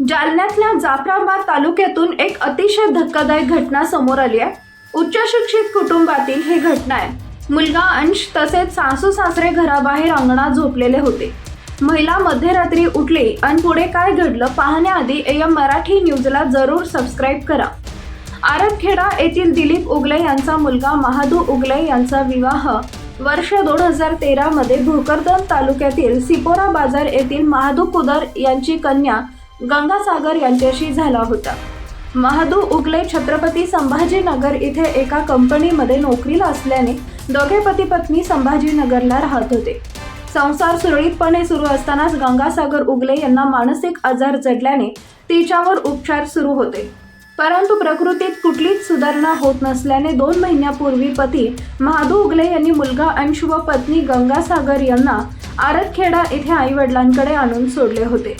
जालन्यातल्या जाफराबाद तालुक्यातून एक अतिशय धक्कादायक घटना समोर आली आहे. उच्च शिक्षित कुटुंबातील ही घटना आहे. मुलगा अंश तसेच सासू सासरे घराबाहेर अंगणात झोपलेले होते. महिला मध्यरात्री उठली आणि पुढे काय घडलं पाहण्याआधी या मराठी न्यूजला जरूर सबस्क्राईब करा. आरबखेडा येथील दिलीप उगले यांचा मुलगा महादू उगले यांचा विवाह वर्ष दोन हजार तेरामध्ये भोकरदन तालुक्यातील सिपोरा बाजार येथील महादू कुदर यांची कन्या गंगासागर यांच्याशी झाला होता. महादू उगले छत्रपती संभाजीनगर इथे एका कंपनीमध्ये नोकरीला असल्याने दोघे पती पत्नी संभाजीनगरला राहत होते. संसार सुरळीतपणे सुरू असतानाच गंगासागर उगले यांना मानसिक आजार जडल्याने तिच्यावर उपचार सुरू होते. परंतु प्रकृतीत कुठलीच सुधारणा होत नसल्याने दोन महिन्यापूर्वी पती महादू उगले यांनी मुलगा अंश व पत्नी गंगासागर यांना आरतखेडा येथे आई वडिलांकडे आणून सोडले होते.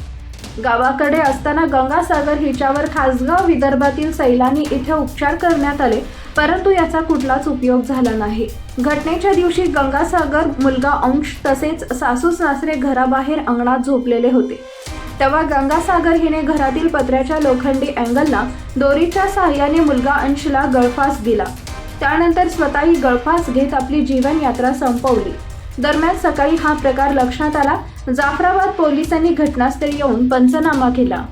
गावाकडे असताना गंगासागर हिच्यावर खासगाव विदर्भातील सैलानी इथे उपचार करण्यात आले परंतु याचा कुठलाच उपयोग झाला नाही. घटनेच्या दिवशी गंगासागर मुलगा अंश तसेच सासू सासरे घराबाहेर अंगणात झोपलेले होते. तेव्हा गंगासागर हिने घरातील पत्र्याच्या लोखंडी अँगलला दोरीच्या सहाय्याने मुलगा अंशला गळफास दिला. त्यानंतर स्वतःही गळफास घेत आपली जीवनयात्रा संपवली. दरम्यान सकाळी हा प्रकार लक्षात आला. जाफराबाद पोलिसांनी घटनास्थळी येऊन पंचनामा केला.